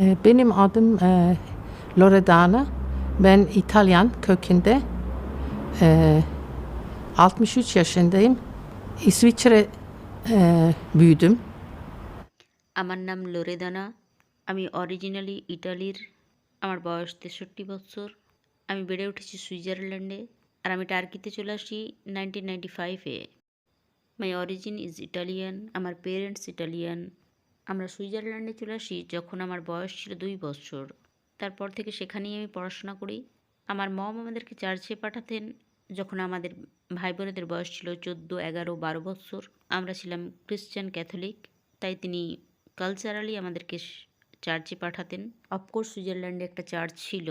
Ee, Benim adım e, Loredana. Ben İtalyan kökende. Ee, 63 yaşındayım. İsviçre e, büyüdüm. আমার নাম লোরেদানা আমি originally ইটালির আমার বয়স তেষট্টি বছর আমি বেড়ে উঠেছি সুইজারল্যান্ডে আর আমি টার্কিতে চলে আসি নাইনটিন নাইনটি ফাইভে মাই অরিজিন ইজ ইটালিয়ান আমার পেরেন্টস ইটালিয়ান আমরা সুইজারল্যান্ডে চলে আসি যখন আমার বয়স ছিল দুই বছর। তারপর থেকে সেখানেই আমি পড়াশোনা করি। আমার মম আমাদেরকে চার্চে পাঠাতেন যখন আমাদের ভাই বোনেদের বয়স ছিল চোদ্দ, এগারো, বারো বছর। আমরা ছিলাম খ্রিশ্চান ক্যাথলিক, তাই তিনি কালচারালি আমাদেরকে চার্চে পাঠাতেন। অফকোর্স সুইজারল্যান্ডে একটা চার্চ ছিল।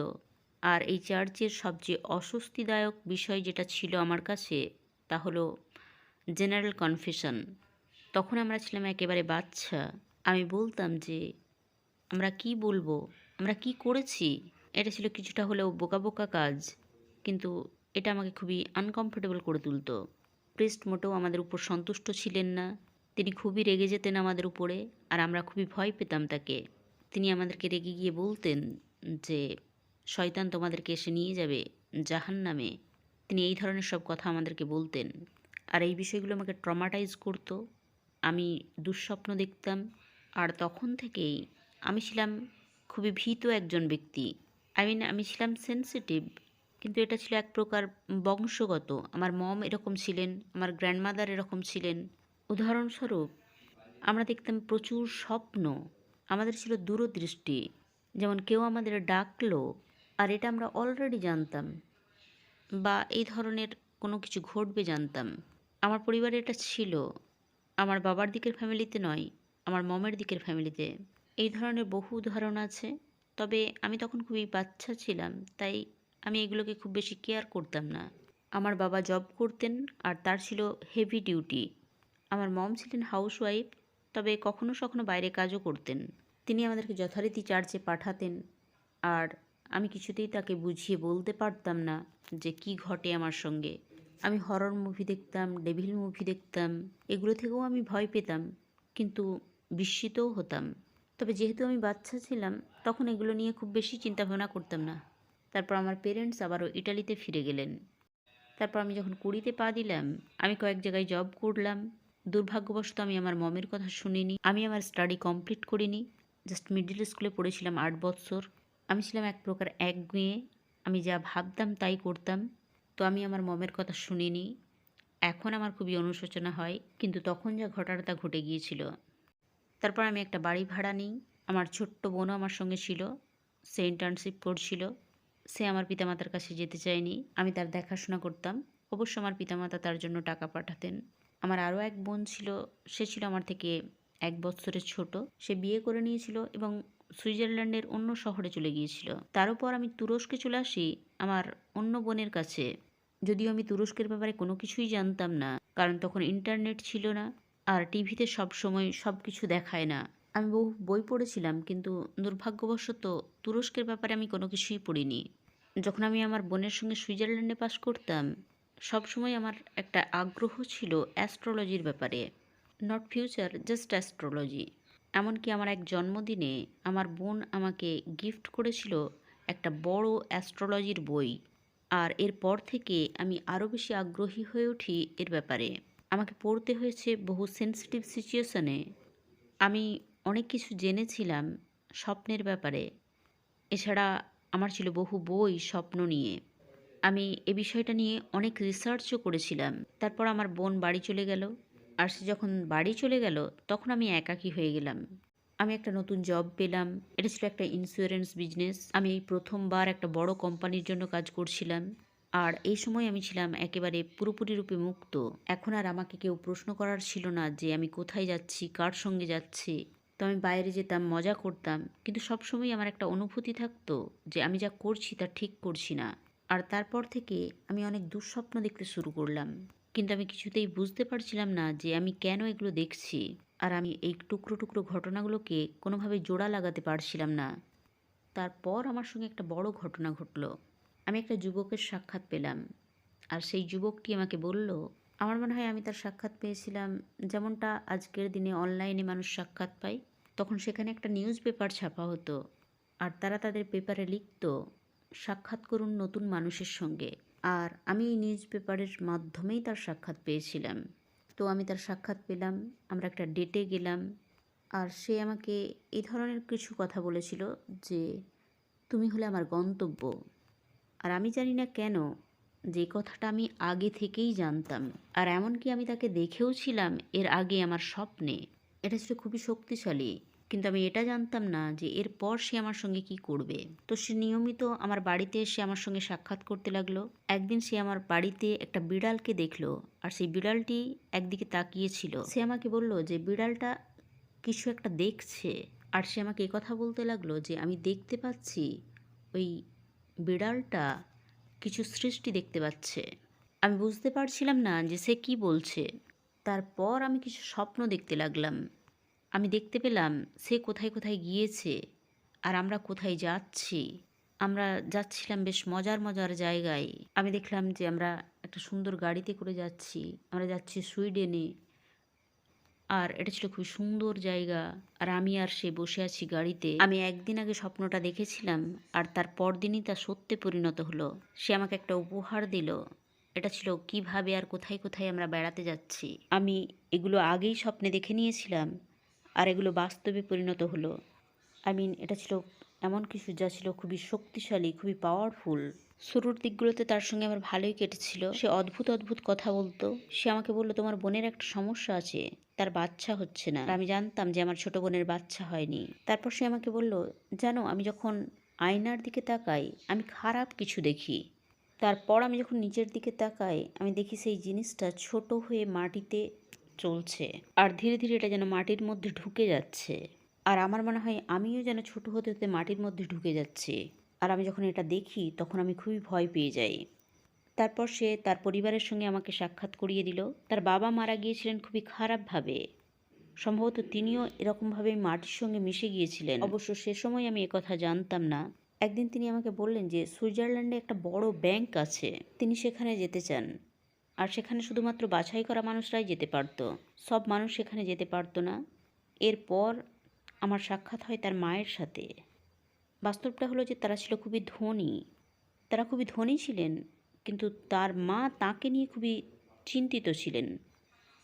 আর এই চার্চের সবচেয়ে অস্বস্তিদায়ক বিষয় যেটা ছিল আমার কাছে, তা হলো জেনারেল কনফেশন তখন আমরা ছিলাম একেবারে বাচ্চা আমি বলতাম যে, আমরা কি বলব? আমরা কি করেছি? এটা ছিল কিছুটা হলেও বোকা বোকা কাজ। কিন্তু এটা আমাকে খুবই আনকমফোর্টেবল করে তুলতো। প্রেস্ট মোটেও আমাদের উপর সন্তুষ্ট ছিলেন না। তিনি খুবই রেগে যেতেন আমাদের উপরে, আর আমরা খুবই ভয় পেতাম তাকে। তিনি আমাদেরকে রেগে গিয়ে বলতেন যে, শয়তান তোমাদেরকে এসে নিয়ে যাবে জাহান নামে তিনি এই ধরনের সব কথা আমাদেরকে বলতেন। আর এই বিষয়গুলো আমাকে ট্রমাটাইজ করতো। আমি দুঃস্বপ্ন দেখতাম। আর তখন থেকেই আমি ছিলাম খুবই ভীত একজন ব্যক্তি। আই মিন আমি ছিলাম সেন্সিটিভ কিন্তু এটা ছিল এক প্রকার বংশগত। আমার মম এরকম ছিলেন, আমার গ্র্যান্ডমাদার এরকম ছিলেন। উদাহরণস্বরূপ, আমরা দেখতাম প্রচুর স্বপ্ন, আমাদের ছিল দূরদৃষ্টি, যেমন কেউ আমাদের ডাকলো, আর এটা আমরা অলরেডি জানতাম বা এই ধরনের কোনো কিছু ঘটবে জানতাম। আমার পরিবারে এটা ছিল, আমার বাবার দিকের ফ্যামিলিতে নয় আমার মমের দিকের ফ্যামিলিতে। এই ধরনের বহু উদাহরণ আছে, তবে আমি তখন খুবই বাচ্চা ছিলাম, তাই আমি এগুলোকে খুব বেশি কেয়ার করতাম না। আমার বাবা জব করতেন, আর তার ছিল হেভি ডিউটি। আমার মম ছিলেন হাউসওয়াইফ, তবে কখনো সখনো বাইরে কাজও করতেন। তিনি আমাদেরকে যথারীতি চার্চে পাঠাতেন, আর আমি কিছুতেই তাকে বুঝিয়ে বলতে পারতাম না যে কি ঘটে আমার সঙ্গে। আমি হরর মুভি দেখতাম, ডেভিল মুভি দেখতাম, এগুলো থেকেও আমি ভয় পেতাম, কিন্তু বিস্মিতও হতাম। তবে যেহেতু আমি বাচ্চা ছিলাম, তখন এগুলো নিয়ে খুব বেশি চিন্তাভাবনা করতাম না। তারপর আমার পেরেন্টস আবারও ইটালিতে ফিরে গেলেন। তারপর আমি যখন কুড়িতে পা দিলাম, আমি কয়েক জায়গায় জব করলাম। দুর্ভাগ্যবশত আমি আমার মমের কথা শুনিনি। আমি আমার স্টাডি কমপ্লিট করিনি। জাস্ট মিডিল স্কুলে পড়েছিলাম আট বৎসর। আমি ছিলাম এক প্রকার একগুঁয়ে। আমি যা ভাবতাম তাই করতাম। তো আমি আমার মমের কথা শুনিনি। এখন আমার খুবই অনুশোচনা হয়। কিন্তু তখন যা ঘটার তা ঘটে গিয়েছিল। তারপর আমি একটা বাড়ি ভাড়া নিই। আমার ছোট্ট বোনও আমার সঙ্গে ছিল, সে ইন্টার্নশিপ করছিল। সে আমার পিতামাতার কাছে যেতে চায়নি। আমি তার দেখাশোনা করতাম। অবশ্য আমার পিতামাতা তার জন্য টাকা পাঠাতেন। আমার আরও এক বোন ছিল, সে ছিল আমার থেকে এক বছরের ছোট। সে বিয়ে করে নিয়েছিল এবং সুইজারল্যান্ডের অন্য শহরে চলে গিয়েছিল। তার উপর আমি তুরস্কে চলে আসি। আমার অন্য বোনের কাছে। যদিও আমি তুরস্কের ব্যাপারে কোনো কিছুই জানতাম না, কারণ তখন ইন্টারনেট ছিল না। আর টিভিতে সব সময় সব কিছু দেখায় না। আমি বহু বই পড়েছিলাম, কিন্তু দুর্ভাগ্যবশত তুরস্কের ব্যাপারে আমি কোনো কিছুই পড়িনি। যখন আমি আমার বোনের সঙ্গে সুইজারল্যান্ডে পাস করতাম, সব সময় আমার একটা আগ্রহ ছিল অ্যাস্ট্রোলজির ব্যাপারে। নট ফিউচার জাস্ট অ্যাস্ট্রোলজি এমনকি আমার এক জন্মদিনে আমার বোন আমাকে গিফট করেছিল একটা বড় অ্যাস্ট্রোলজির বই। আর এরপর থেকে আমি আরও বেশি আগ্রহী হয়ে উঠি এর ব্যাপারে। আমাকে পড়তে হয়েছে বহু সেন্সিটিভ সিচুয়েশনে আমি অনেক কিছু জেনেছিলাম স্বপ্নের ব্যাপারে। এছাড়া আমার ছিল বহু বই স্বপ্ন নিয়ে। আমি এ বিষয়টা নিয়ে অনেক রিসার্চও করেছিলাম। তারপর আমার বোন বাড়ি চলে গেল। আর সে যখন বাড়ি চলে গেল, তখন আমি একাকী হয়ে গেলাম। আমি একটা নতুন জব পেলাম। এটা ছিল একটা ইন্স্যুরেন্স বিজনেস আমি এই প্রথমবার একটা বড় কোম্পানির জন্য কাজ করছিলাম। আর এই সময় আমি ছিলাম একেবারে পুরোপুরি রূপে মুক্ত। এখন আর আমাকে কেউ প্রশ্ন করার ছিল না যে আমি কোথায় যাচ্ছি, কার সঙ্গে যাচ্ছি। তো আমি বাইরে যেতাম, মজা করতাম। কিন্তু সবসময় আমার একটা অনুভূতি থাকতো যে আমি যা করছি তা ঠিক করছি না। আর তারপর থেকে আমি অনেক দুঃস্বপ্ন দেখতে শুরু করলাম। কিন্তু আমি কিছুতেই বুঝতে পারছিলাম না যে আমি কেন এগুলো দেখছি। আর আমি এই টুকরো টুকরো ঘটনাগুলোকে কোনোভাবে জোড়া লাগাতে পারছিলাম না। তারপর আমার সঙ্গে একটা বড় ঘটনা ঘটলো। আমি একটা যুবকের সাক্ষাৎ পেলাম। আর সেই যুবকটি আমাকে বলল, আমার মনে হয় আমি তার সাক্ষাৎ পেয়েছিলাম। যেমনটা আজকের দিনে অনলাইনে মানুষ সাক্ষাৎ পায়, তখন সেখানে একটা নিউজ পেপার ছাপা হতো। আর তারা তাদের পেপারে লিখত, সাক্ষাৎ করুন নতুন মানুষের সঙ্গে। আর আমি এই নিউজ পেপারের মাধ্যমেই তার সাক্ষাৎ পেয়েছিলাম। তো আমি তার সাক্ষাৎ পেলাম, আমরা একটা ডেটে গেলাম। আর সে আমাকে এই ধরনের কিছু কথা বলেছিল যে, তুমি হলে আমার গন্তব্য। আর আমি জানি না কেন যে কথাটা আমি আগে থেকেই জানতাম। আর এমনকি আমি তাকে দেখেও ছিলাম এর আগে আমার স্বপ্নে। এটা ছিল খুবই শক্তিশালী। কিন্তু আমি এটা জানতাম না যে এরপর সে আমার সঙ্গে কি করবে। তো সে নিয়মিত আমার বাড়িতে এসে আমার সঙ্গে সাক্ষাৎ করতে লাগল। একদিন সে আমার বাড়িতে একটা বিড়ালকে দেখল আর সেই বিড়ালটি একদিকে তাকিয়েছিল। সে আমাকে বলল যে, বিড়ালটা কিছু একটা দেখছে। আর সে আমাকে কথা বলতে লাগল যে, আমি দেখতে পাচ্ছি ওই বিড়ালটা কিছু সৃষ্টি দেখতে পাচ্ছে। আমি বুঝতে পারছিলাম না যে সে কি বলছে। তারপর আমি কিছু স্বপ্ন দেখতে লাগলাম। আমি দেখতে পেলাম সে কোথায় কোথায় গিয়েছে আর আমরা কোথায় যাচ্ছি। আমরা যাচ্ছিলাম বেশ মজার মজার জায়গায়। আমি দেখলাম যে আমরা একটা সুন্দর গাড়িতে করে যাচ্ছি। আমরা যাচ্ছি সুইডেনে। আর এটা ছিল খুব সুন্দর জায়গা। আর আমি আর সে বসে আছি গাড়িতে। আমি একদিন আগে স্বপ্নটা দেখেছিলাম, আর তার পরদিনই তা সত্যে পরিণত হলো। সে আমাকে একটা উপহার দিল। এটা ছিল কীভাবে আর কোথায় কোথায় আমরা বেড়াতে যাচ্ছি। আমি এগুলো আগেই স্বপ্নে দেখে নিয়েছিলাম, আর এগুলো বাস্তবে পরিণত হলো। আই মিন এটা ছিল এমন কিছু যা ছিল খুবই শক্তিশালী, খুবই পাওয়ারফুল শুরুর দিকগুলোতে তার সঙ্গে আমার ভালোই কেটেছিল। সে অদ্ভুত অদ্ভুত কথা বলতো। সে আমাকে বলল, তোমার বোনের একটা সমস্যা আছে। তার বাচ্চা হচ্ছে না। আমি জানতাম যে আমার ছোট বোনের বাচ্চা হয়নি। তারপর সে আমাকে বলল, জানো, আমি যখন আয়নার দিকে তাকাই, আমি খারাপ কিছু দেখি। তারপর আমি যখন নিচের দিকে তাকাই, আমি দেখি সেই জিনিসটা ছোট হয়ে মাটিতে চলছে। আর ধীরে ধীরে এটা যেন মাটির মধ্যে ঢুকে যাচ্ছে। আর আমার মনে হয় আমিও যেন ছোট হতে হতে মাটির মধ্যে ঢুকে যাচ্ছি। আর আমি যখন এটা দেখি, তখন আমি খুবই ভয় পেয়ে যাই। তারপর সে তার পরিবারের সঙ্গে আমাকে সাক্ষাৎ করিয়ে দিল। তার বাবা মারা গিয়েছিলেন খুবই খারাপভাবে। সম্ভবত তিনিও এরকমভাবে মাটির সঙ্গে মিশে গিয়েছিলেন। অবশ্য সে সময় আমি একথা জানতাম না। একদিন তিনি আমাকে বললেন যে, সুইজারল্যান্ডে একটা বড় ব্যাংক আছে। তিনি সেখানে যেতে চান। আর সেখানে শুধুমাত্র বাছাই করা মানুষরাই যেতে পারতো। সব মানুষ সেখানে যেতে পারতো না। এরপর আমার সাক্ষাৎ হয় তার মায়ের সাথে। বাস্তবটা হলো যে, তারা ছিল খুবই ধনী। তারা খুবই ধনী ছিলেন। কিন্তু তার মা তাকে নিয়ে খুবই চিন্তিত ছিলেন।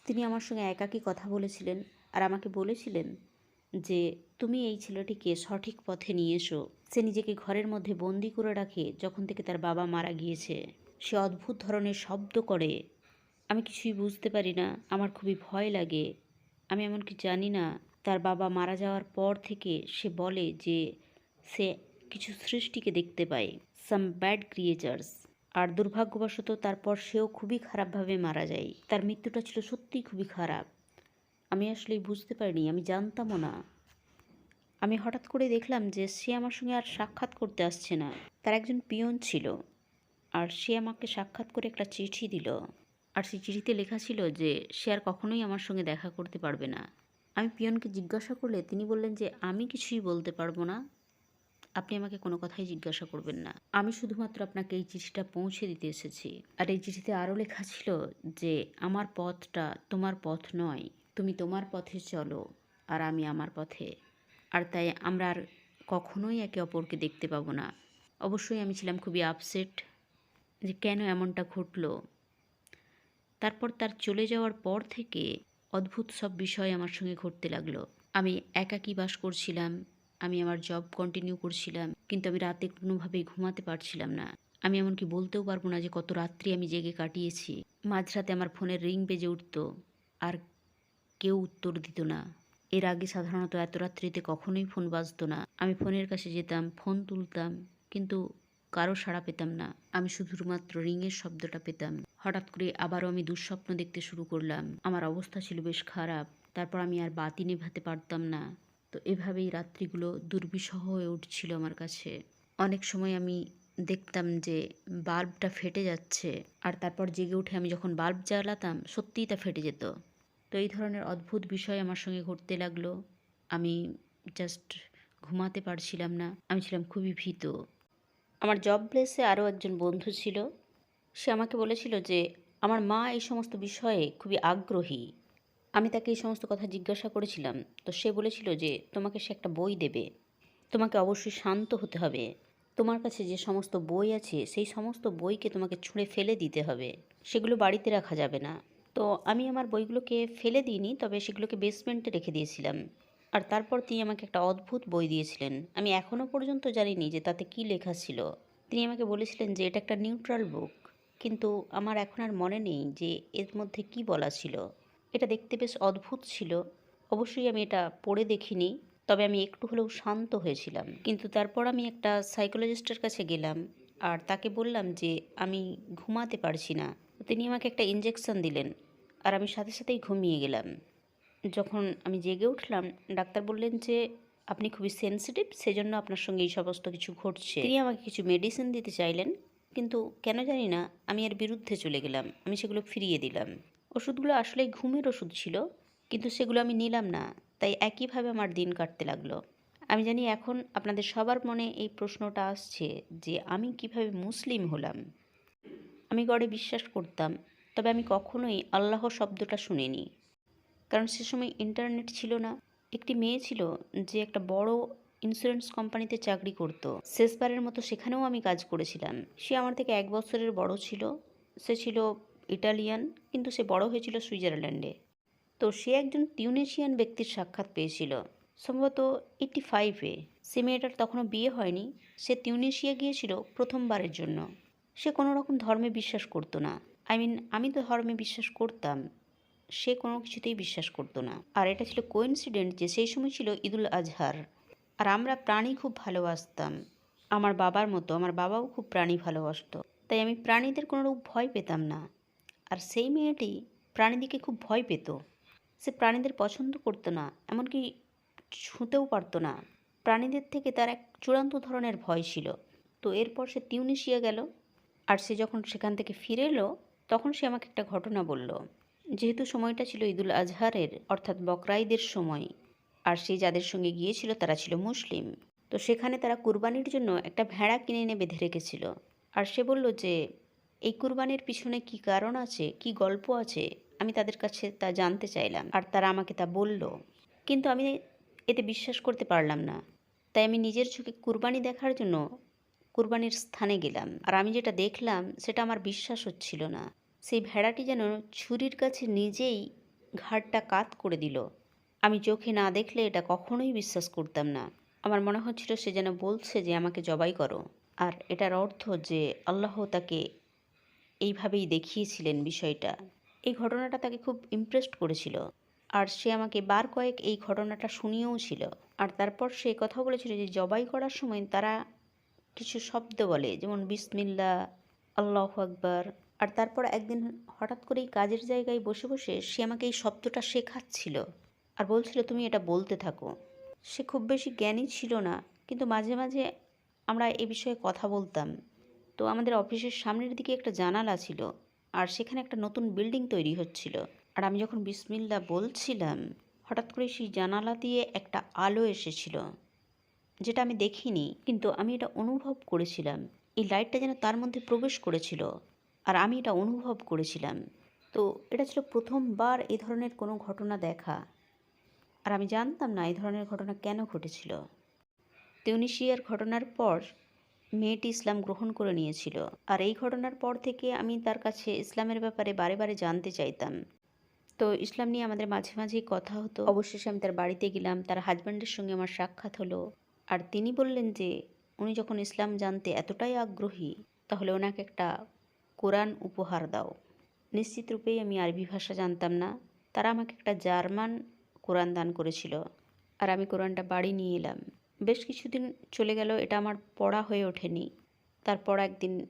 তিনি আমার সঙ্গে একাকী কথা বলেছিলেন আর আমাকে বলেছিলেন যে, তুমি এই ছেলেটিকে সঠিক পথে নিয়ে এসো। সে নিজেকে ঘরের মধ্যে বন্দি করে রাখে যখন থেকে তার বাবা মারা গিয়েছে। সে অদ্ভুত ধরনের শব্দ করে। আমি কিছুই বুঝতে পারি না। আমার খুবই ভয় লাগে। আমি এমনকি জানি না তার বাবা মারা যাওয়ার পর থেকে সে বলে যে, সে কিছু সৃষ্টিকে দেখতে পায়। সাম ব্যাড ক্রিয়েচার্স আর দুর্ভাগ্যবশত তারপর সেও খুবই খারাপভাবে মারা যায়। তার মৃত্যুটা ছিল সত্যিই খুবই খারাপ। আমি আসলে বুঝতে পারিনি, আমি জানতামও না। আমি হঠাৎ করে দেখলাম যে সে আমার সঙ্গে আর সাক্ষাৎ করতে আসছে না। তার একজন পিয়ন ছিল আর সে আমাকে সাক্ষাৎ করে একটা চিঠি দিল। আর সেই চিঠিতে লেখা ছিল যে সে আর কখনোই আমার সঙ্গে দেখা করতে পারবে না। আমি পিয়নকে জিজ্ঞাসা করলে তিনি বললেন যে আমি কিছুই বলতে পারব না। আপনি আমাকে কোনো কথাই জিজ্ঞাসা করবেন না। আমি শুধুমাত্র আপনাকে এই চিঠিটা পৌঁছে দিতে এসেছি। আর এই চিঠিতে আরও লেখা ছিল যে, আমার পথটা তোমার পথ নয়, তুমি তোমার পথে চলো, আর আমি আমার পথে। আর তাই আমরা আর কখনোই একে অপরকে দেখতে পাবো না। অবশ্যই আমি ছিলাম খুবই আপসেট যে, কেন এমনটা ঘটলো? তারপর তার চলে যাওয়ার পর থেকে অদ্ভুত সব বিষয় আমার সঙ্গে ঘটতে লাগল। আমি একাকী বাস করছিলাম আমি আমার জব কন্টিনিউ করছিলাম, কিন্তু আমি রাতে কোনোভাবেই ঘুমাতে পারছিলাম না। আমি এমনকি বলতেও পারব না যে কত রাত্রি আমি জেগে কাটিয়েছি। মাঝরাতে আমার ফোনের রিং বেজে উঠত, আর কেউ উত্তর দিত না। এর আগে সাধারণত এত রাত্রিতে কখনোই ফোন বাজতো না। আমি ফোনের কাছে যেতাম, ফোন তুলতাম, কিন্তু কারও সাড়া পেতাম না। আমি শুধুমাত্র রিংয়ের শব্দটা পেতাম। হঠাৎ করে আবারও আমি দুঃস্বপ্ন দেখতে শুরু করলাম। আমার অবস্থা ছিল বেশ খারাপ। তারপর আমি আর বাতি নেভাতে পারতাম না। তো এভাবেই রাত্রিগুলো দুর্বিষহ হয়ে উঠছিল আমার কাছে। অনেক সময় আমি দেখতাম যে বাল্বটা ফেটে যাচ্ছে আর তারপর জেগে উঠে আমি যখন বাল্ব জ্বালাতাম, সত্যিই তা ফেটে যেত। তো এই ধরনের অদ্ভুত বিষয় আমার সঙ্গে ঘটতে লাগল। আমি জাস্ট ঘুমাতে পারছিলাম না, আমি ছিলাম খুবই ভীত। আমার জব প্লেসে আরও একজন বন্ধু ছিল। সে আমাকে বলেছিল যে, আমার মা এই সমস্ত বিষয়ে খুবই আগ্রহী। আমি তাকে এই সমস্ত কথা জিজ্ঞাসা করেছিলাম। তো সে বলেছিল যে, তোমাকে সে একটা বই দেবে। তোমাকে অবশ্যই শান্ত হতে হবে। তোমার কাছে যে সমস্ত বই আছে, সেই সমস্ত বইকে তোমাকে ছুঁড়ে ফেলে দিতে হবে। সেগুলো বাড়িতে রাখা যাবে না। তো আমি আমার বইগুলোকে ফেলে দিইনি, তবে সেগুলোকে বেসমেন্টে রেখে দিয়েছিলাম। আর তারপর তিনি আমাকে একটা অদ্ভুত বই দিয়েছিলেন। আমি এখনও পর্যন্ত জানিনি যে তাতে কী লেখা ছিল। তিনি আমাকে বলেছিলেন যে, এটা একটা নিউট্রাল বুক। কিন্তু আমার এখন আর মনে নেই যে এর মধ্যে কি বলা ছিল। এটা দেখতে বেশ অদ্ভুত ছিল। অবশ্যই আমি এটা পড়ে দেখিনি, তবে আমি একটু হলেও শান্ত হয়েছিলাম। কিন্তু তারপর আমি একটা সাইকোলজিস্টের কাছে গেলাম আর তাকে বললাম যে, আমি ঘুমাতে পারছি না। তিনি আমাকে একটা ইঞ্জেকশন দিলেন আর আমি সাথে সাথেই ঘুমিয়ে গেলাম। যখন আমি জেগে উঠলাম, ডাক্তার বললেন যে, আপনি খুবই সেনসিটিভ, সেজন্য আপনার সঙ্গে এই সমস্ত কিছু ঘটছে। তিনি আমাকে কিছু মেডিসিন দিতে চাইলেন, কিন্তু কেন জানি না আমি এর বিরুদ্ধে চলে গেলাম। আমি সেগুলো ফিরিয়ে দিলাম। ওষুধগুলো আসলে ঘুমের ওষুধ ছিল, কিন্তু সেগুলো আমি নিলাম না, তাই একইভাবে আমার দিন কাটতে লাগল। আমি জানি এখন আপনাদের সবার মনে এই প্রশ্নটা আসছে যে আমি কীভাবে মুসলিম হলাম। আমি গড়ে বিশ্বাস করতাম, তবে আমি কখনোই আল্লাহ শব্দটা শুনিনি। কারণ সে সময় ইন্টারনেট ছিল না। একটি মেয়ে ছিল যে একটা বড় ইন্স্যুরেন্স কোম্পানিতে চাকরি করত। শেষবারের মতো সেখানেও আমি কাজ করেছিলাম। সে আমার থেকে এক বছরের বড় ছিল। সে ছিল ইটালিয়ান, কিন্তু সে বড় হয়েছিল সুইজারল্যান্ডে। তো সে একজন টিউনেশিয়ান ব্যক্তির সাক্ষাৎ পেয়েছিল। সম্ভবত এইটটি ফাইভে সে মেয়েটার তখনও বিয়ে হয়নি, সে টিউনেশিয়া গিয়েছিল প্রথমবারের জন্য। সে কোনো রকম ধর্মে বিশ্বাস করতো না। আই মিন, আমি তো ধর্মে বিশ্বাস করতাম। সে কোনো কিছুতেই বিশ্বাস করতো না। আর এটা ছিল কোইন্সিডেন্ট যে সেই সময় ছিল ঈদুল আজহার। আর আমরা প্রাণী খুব ভালোবাসতাম। আমার বাবার মতো, আমার বাবাও খুব প্রাণী ভালোবাসতো। তাই আমি প্রাণীদের কোনো রূপ ভয় পেতাম না। আর সেই মেয়েটি প্রাণীদিকে খুব ভয় পেত। সে প্রাণীদের পছন্দ করতো না, এমনকি ছুঁতেও পারতো না। প্রাণীদের থেকে তার এক চূড়ান্ত ধরনের ভয় ছিল। তো এরপর সে তিউনিশিয়া গেল আর সে যখন সেখান থেকে ফিরে এলো, তখন সে আমাকে একটা ঘটনা বলল। যেহেতু সময়টা ছিল ঈদুল আজহারের, অর্থাৎ বকরাইদের সময়, আর সে যাদের সঙ্গে গিয়েছিল তারা ছিল মুসলিম। তো সেখানে তারা কুরবানির জন্য একটা ভেড়া কিনে এনে বেঁধে রেখেছিল। আর সে বলল যে এই কুরবানির পিছনে কি কারণ আছে? কি গল্প আছে? আমি তাদের কাছে তা জানতে চাইলাম। আর তারা আমাকে তা বলল। কিন্তু আমি এতে বিশ্বাস করতে পারলাম না। তাই আমি নিজের চোখে কুরবানি দেখার জন্য কুরবানির স্থানে গেলাম। আর আমি যেটা দেখলাম, সেটা আমার বিশ্বাস হচ্ছিল না। সেই ভেড়াটি যেন ছুরির কাছে নিজেই ঘাড়টা কাত করে দিল। আমি চোখে না দেখলে এটা কখনোই বিশ্বাস করতাম না। আমার মনে হচ্ছিল সে যেন বলছে যে, আমাকে জবাই করো। আর এটার অর্থ যে, আল্লাহ তাকে এইভাবেই দেখিয়েছিলেন বিষয়টা। এই ঘটনাটা তাকে খুব ইমপ্রেসড করেছিল। আর সে আমাকে বার কয়েক এই ঘটনাটা শুনিয়েও ছিল। আর তারপর সে কথা বলেছিল যে, জবাই করার সময় তারা কিছু শব্দ বলে, যেমন বিসমিল্লা আল্লাহ আকবার। আর তারপর একদিন হঠাৎ করেই কাজের জায়গায় বসে বসে সে আমাকে এই শব্দটা শেখাচ্ছিল। আর বলছিল, তুমি এটা বলতে থাকো। সে খুব বেশি জ্ঞানী ছিল না, কিন্তু মাঝে মাঝে আমরা এ বিষয়ে কথা বলতাম। তো আমাদের অফিসের সামনের দিকে একটা জানালা ছিল, আর সেখানে একটা নতুন বিল্ডিং তৈরি হচ্ছিল। আর আমি যখন বিসমিল্লা বলছিলাম, হঠাৎ করে সেই জানালা দিয়ে একটা আলো এসেছিল, যেটা আমি দেখিনি, কিন্তু আমি এটা অনুভব করেছিলাম। এই লাইটটা যেন তার মধ্যে প্রবেশ করেছিল, আর আমি এটা অনুভব করেছিলাম। তো এটা ছিল প্রথমবার এই ধরনের কোনো ঘটনা দেখা, আর আমি জানতাম না এই ধরনের ঘটনা কেন ঘটেছিল। তিউনিশিয়ার ঘটনার পর মেয়েটি ইসলাম গ্রহণ করে নিয়েছিল। আর এই ঘটনার পর থেকে আমি তার কাছে ইসলামের ব্যাপারে বারে বারে জানতে চাইতাম। তো ইসলাম নিয়ে আমাদের মাঝে মাঝেই কথা হতো। অবশেষে আমি তার বাড়িতে গেলাম, তার হাজব্যান্ডের সঙ্গে আমার সাক্ষাৎ হলো। আর তিনি বললেন যে, উনি যখন ইসলাম জানতে এতটাই আগ্রহী, তাহলে ওনাকে একটা কোরআন উপহার দাও। নিশ্চিত রূপেই আমি আরবি ভাষা জানতাম না। তারা আমাকে একটা জার্মান কোরআন দান করেছিল। আর আমি কোরআনটা বাড়ি নিয়ে এলাম। বেশ কিছুদিন চলে গেল, এটা আমার পড়া হয়ে ওঠেনি। তারপর একদিন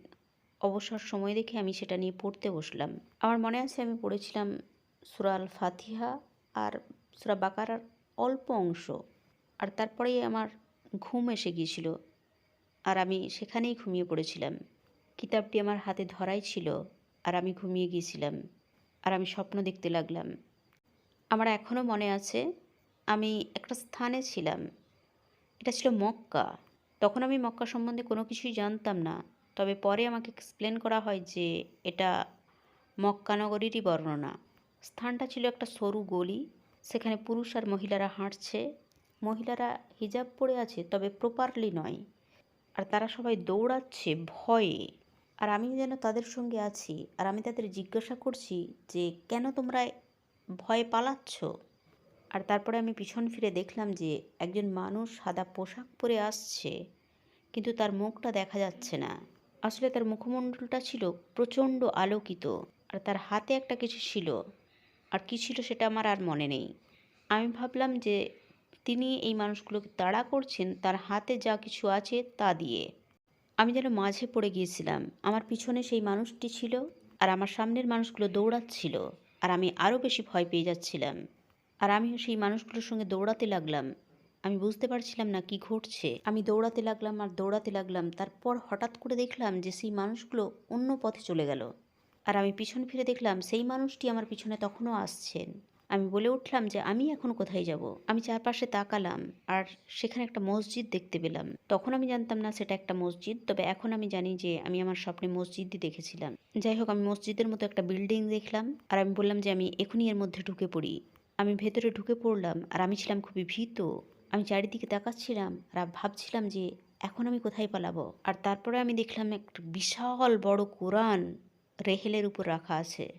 অবসর সময় দেখে আমি সেটা নিয়ে পড়তে বসলাম। আমার মনে আছে আমি পড়েছিলাম সুরা আল ফাতিহা আর সুরা বাকারার অল্প অংশ। আর তারপরেই আমার ঘুম এসে গিয়েছিল আর আমি সেখানেই ঘুমিয়ে পড়েছিলাম। কিতাবটি আমার হাতে ধরাই ছিল আর আমি ঘুমিয়ে গিয়েছিলাম আর আমি স্বপ্ন দেখতে লাগলাম। আমার এখনও মনে আছে আমি একটা স্থানে ছিলাম এটা ছিল মক্কা। তখন আমি মক্কা সম্বন্ধে কোনো কিছুই জানতাম না। তবে পরে আমাকে এক্সপ্লেন করা হয় যে এটা মক্কা নগরীরই বর্ণনা। স্থানটা ছিল একটা সরু গলি, সেখানে পুরুষ আর মহিলারা হাঁটছে। মহিলারা হিজাব পরে আছে, তবে প্রপারলি নয়। আর তারা সবাই দৌড়াচ্ছে ভয়ে। আর আমি যেন তাদের সঙ্গে আছি, আর আমি তাদের জিজ্ঞাসা করছি যে কেন তোমরা ভয়ে পালাচ্ছ? আর তারপরে আমি পিছন ফিরে দেখলাম যে একজন মানুষ সাদা পোশাক পরে আসছে, কিন্তু তার মুখটা দেখা যাচ্ছে না। আসলে তার মুখমণ্ডলটা ছিল প্রচণ্ড আলোকিত, আর তার হাতে একটা কিছু ছিল। আর কি ছিল সেটা আমার আর মনে নেই। আমি ভাবলাম যে তিনি এই মানুষগুলোকে তাড়া করছেন, তার হাতে যা কিছু আছে তা দিয়ে। আমি যেন মাঝে পড়ে গিয়েছিলাম। আমার পিছনে সেই মানুষটি ছিল, আর আমার সামনের মানুষগুলো দৌড়াচ্ছিল, আর আমি আরও বেশি ভয় পেয়ে যাচ্ছিলাম। আর আমিও সেই মানুষগুলোর সঙ্গে দৌড়াতে লাগলাম। আমি বুঝতে পারছিলাম না কি ঘটছে। আমি দৌড়াতে লাগলাম আর দৌড়াতে লাগলাম। তারপর হঠাৎ করে দেখলাম যে সেই মানুষগুলো অন্য পথে চলে গেল। আর আমি পিছন ফিরে দেখলাম সেই মানুষটি আমার পিছনে তখনও আসছেন। আমি বলে উঠলাম যে আমি এখন কোথায় যাব? আমি চারপাশে তাকালাম আর সেখানে একটা মসজিদ দেখতে পেলাম। তখন আমি জানতাম না সেটা একটা মসজিদ, তবে এখন আমি জানি যে আমি আমার স্বপ্নে মসজিদই দেখেছিলাম। যাই হোক, আমি মসজিদের মতো একটা বিল্ডিং দেখলাম আর আমি বললাম যে আমি এখনই এর মধ্যে ঢুকে পড়ি। আমি ভেতরে ঢুকে পড়লাম আর আমি ছিলাম খুবই ভীত। আমি চারিদিকে তাকাচ্ছিলাম আর ভাবছিলাম যে এখন আমি কোথায় পালাবো? আর তারপরে আমি দেখলাম একটা বিশাল বড় কোরআন রেহেলের উপর রাখা আছে।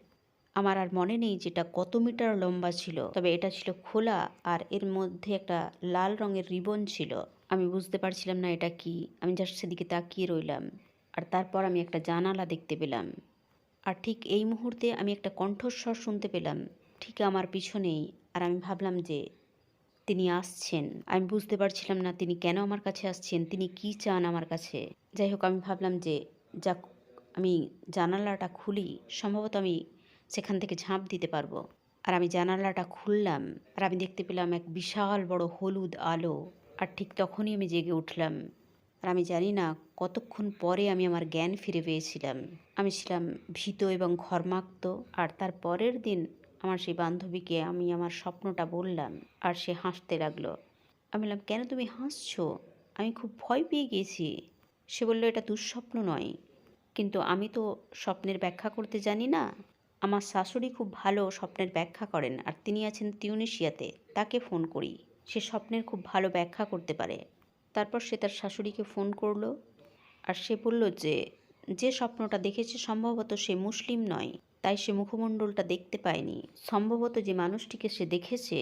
আমার আর মনে নেই যেটা কত মিটার লম্বা ছিল, তবে এটা ছিল খোলা আর এর মধ্যে একটা লাল রঙের রিবন ছিল। আমি বুঝতে পারছিলাম না এটা কি। আমি জাস্ট সেদিকে তাকিয়ে রইলাম আর তারপর আমি একটা জানালা দেখতে পেলাম। আর ঠিক এই মুহূর্তে আমি একটা কণ্ঠস্বর শুনতে পেলাম। ঠিক আমার পিছনেই। আর আমি ভাবলাম যে, তিনি আসছেন। আমি বুঝতে পারছিলাম না তিনি কেন আমার কাছে আসছেন, তিনি কি চান আমার কাছে। যাই হোক, আমি ভাবলাম যে, যাক, আমি জানালাটা খুলি, সম্ভবত আমি সেখান থেকে ঝাঁপ দিতে পারব। আর আমি জানালাটা খুললাম, আর আমি দেখতে পেলাম এক বিশাল বড় হলুদ আলো। আর ঠিক তখনই আমি জেগে উঠলাম। আর আমি জানি না কতক্ষণ পরে আমি আমার জ্ঞান ফিরে পেয়েছিলাম। আমি ছিলাম ভীত এবং ঘর্মাক্ত। আর তার পরের দিন আমার সেই বান্ধবীকে আমি আমার স্বপ্নটা বললাম আর সে হাসতে লাগল। আমি বললাম, কেন তুমি হাসছো? আমি খুব ভয় পেয়ে গিয়েছি সে বলল, এটা দুঃস্বপ্ন নয়। কিন্তু আমি তো স্বপ্নের ব্যাখ্যা করতে জানি না। আমার শাশুড়ি খুব ভালো স্বপ্নের ব্যাখ্যা করেন আর তিনি আছেন তিউনিশিয়াতে। তাকে ফোন করি। সে স্বপ্নের খুব ভালো ব্যাখ্যা করতে পারে। তারপর সে তার শাশুড়িকে ফোন করল আর সে বলল যে যে স্বপ্নটা দেখেছে সম্ভবত সে মুসলিম নয়। তাই সে মুখমণ্ডলটা দেখতে পায়নি। সম্ভবত যে মানুষটিকে সে দেখেছে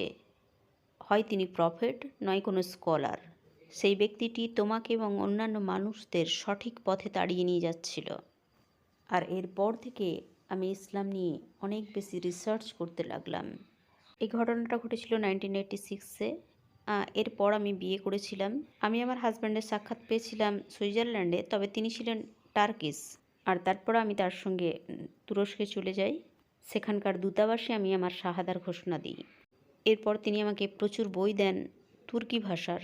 হয় তিনি প্রফেট, নয় কোনো স্কলার। সেই ব্যক্তিটি তোমাকে এবং অন্যান্য মানুষদের সঠিক পথে তাড়িয়ে নিয়ে যাচ্ছিল। আর এরপর থেকে আমি ইসলাম নিয়ে অনেক বেশি রিসার্চ করতে লাগলাম। এই ঘটনাটা ঘটেছিল নাইনটিন এইটি সিক্সে এরপর আমি বিয়ে করেছিলাম। আমি আমার হাজব্যান্ডের সাক্ষাৎ পেয়েছিলাম সুইজারল্যান্ডে, তবে তিনি ছিলেন টার্কিস আর তারপর আমি তার সঙ্গে তুরস্কে চলে যাই। সেখানকার দূতাবাসে আমি আমার শাহাদার ঘোষণা দিই। এরপর তিনি আমাকে প্রচুর বই দেন তুর্কি ভাষার।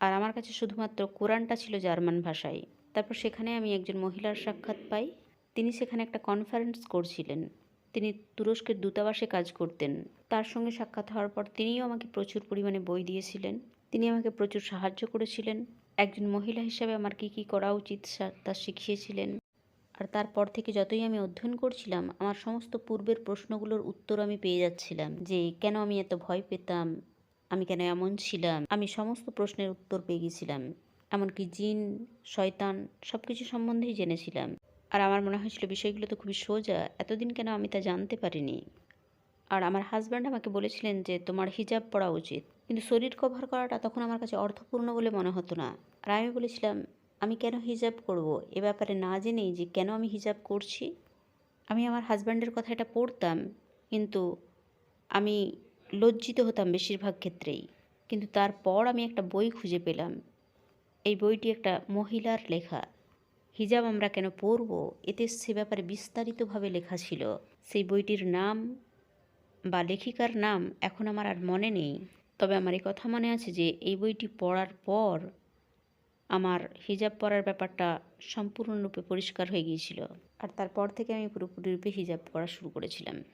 আর আমার কাছে শুধুমাত্র কোরআনটা ছিল জার্মান ভাষায়। তারপর সেখানে আমি একজন মহিলার সাক্ষাৎ পাই। তিনি সেখানে একটা কনফারেন্স করছিলেন। তিনি তুরস্কের দূতাবাসে কাজ করতেন। তার সঙ্গে সাক্ষাৎ হওয়ার পর তিনিও আমাকে প্রচুর পরিমাণে বই দিয়েছিলেন। তিনি আমাকে প্রচুর সাহায্য করেছিলেন। একজন মহিলা হিসাবে আমার কী কী করা উচিত তা শিখিয়েছিলেন। আর তারপর থেকে যতই আমি অধ্যয়ন করছিলাম, আমার সমস্ত পূর্বের প্রশ্নগুলোর উত্তর আমি পেয়ে যাচ্ছিলাম যে, কেন আমি এত ভয় পেতাম? আমি কেন এমন ছিলাম? আমি সমস্ত প্রশ্নের উত্তর পেয়ে গেছিলাম। এমনকি জিন, শয়তান সব কিছু সম্বন্ধেই জেনেছিলাম। আর আমার মনে হয়েছিল বিষয়গুলো তো খুবই সোজা, এতদিন কেন আমি তা জানতে পারিনি? আর আমার হাজব্যান্ড আমাকে বলেছিলেন যে, তোমার হিজাব পরা উচিত। কিন্তু শরীর কভার করাটা তখন আমার কাছে অর্থপূর্ণ বলে মনে হতো না। আর আমি বলেছিলাম আমি কেন হিজাব করব? এ ব্যাপারে না জেনেই যে কেন আমি হিজাব করছি। আমি আমার হাজব্যান্ডের কথা এটা পড়তাম, কিন্তু আমি লজ্জিত হতাম বেশিরভাগ ক্ষেত্রেই। কিন্তু তারপর আমি একটা বই খুঁজে পেলাম। এই বইটি একটা মহিলার লেখা। হিজাব আমরা কেন পরব এতে সে ব্যাপারে বিস্তারিতভাবে লেখা ছিল। সেই বইটির নাম বা লেখিকার নাম এখন আমার আর মনে নেই। তবে আমার এই কথা মনে আছে যে, এই বইটি পড়ার পর আমার হিজাব পরার ব্যাপারটা সম্পূর্ণরূপে পরিষ্কার হয়ে গিয়েছিল। আর তারপর থেকে আমি পুরোপুরিরূপে হিজাব পরা শুরু করেছিলাম।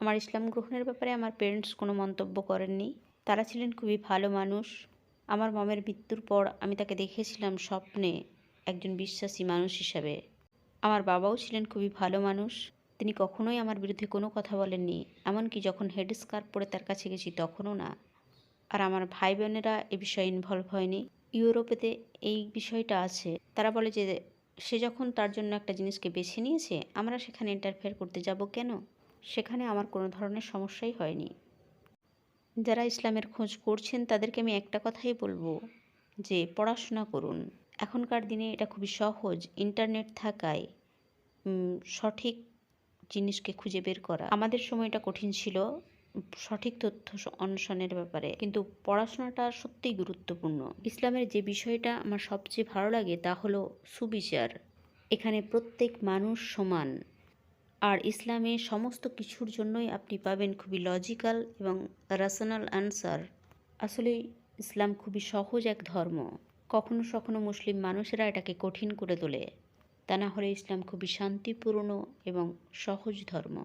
আমার ইসলাম গ্রহণের ব্যাপারে আমার পেরেন্টস কোনো মন্তব্য করেননি। তারা ছিলেন খুবই ভালো মানুষ। আমার মমের মৃত্যুর পর আমি তাকে দেখেছিলাম স্বপ্নে একজন বিশ্বাসী মানুষ হিসাবে। আমার বাবাও ছিলেন খুবই ভালো মানুষ। তিনি কখনোই আমার বিরুদ্ধে কোনো কথা বলেননি। এমনকি যখন হেড স্কার্ফ পরে তার কাছে গেছি তখনও না। আর আমার ভাই বোনেরা এ বিষয়ে ইনভলভ হয়নি। ইউরোপেতে এই বিষয়টা আছে। তারা বলে যে, সে যখন তার জন্য একটা জিনিসকে বেছে নিয়েছে, আমরা সেখানে ইন্টারফেয়ার করতে যাব কেন? সেখানে আমার কোনো ধরনের সমস্যাই হয়নি। যারা ইসলামের খোঁজ করছেন, তাদেরকে আমি একটা কথাই বলব যে, পড়াশোনা করুন। এখনকার দিনে এটা খুবই সহজ। ইন্টারনেট থাকায় সঠিক জিনিসকে খুঁজে বের করা। আমাদের সময়টা কঠিন ছিল। সঠিক তথ্য অন্বেষণের ব্যাপারে। কিন্তু পড়াশোনাটা সত্যিই গুরুত্বপূর্ণ। ইসলামের যে বিষয়টা আমার সবচেয়ে ভালো লাগে তা হলো সুবিচার। এখানে প্রত্যেক মানুষ সমান। আর ইসলামে সমস্ত কিছুর জন্যই আপনি পাবেন খুবই লজিক্যাল এবং রেশনাল অ্যান্সার আসলে ইসলাম খুবই সহজ এক ধর্ম। কখনো কখনো মুসলিম মানুষেরা এটাকে কঠিন করে তোলে। তা না হলে ইসলাম খুবই শান্তিপূর্ণ এবং সহজ ধর্ম।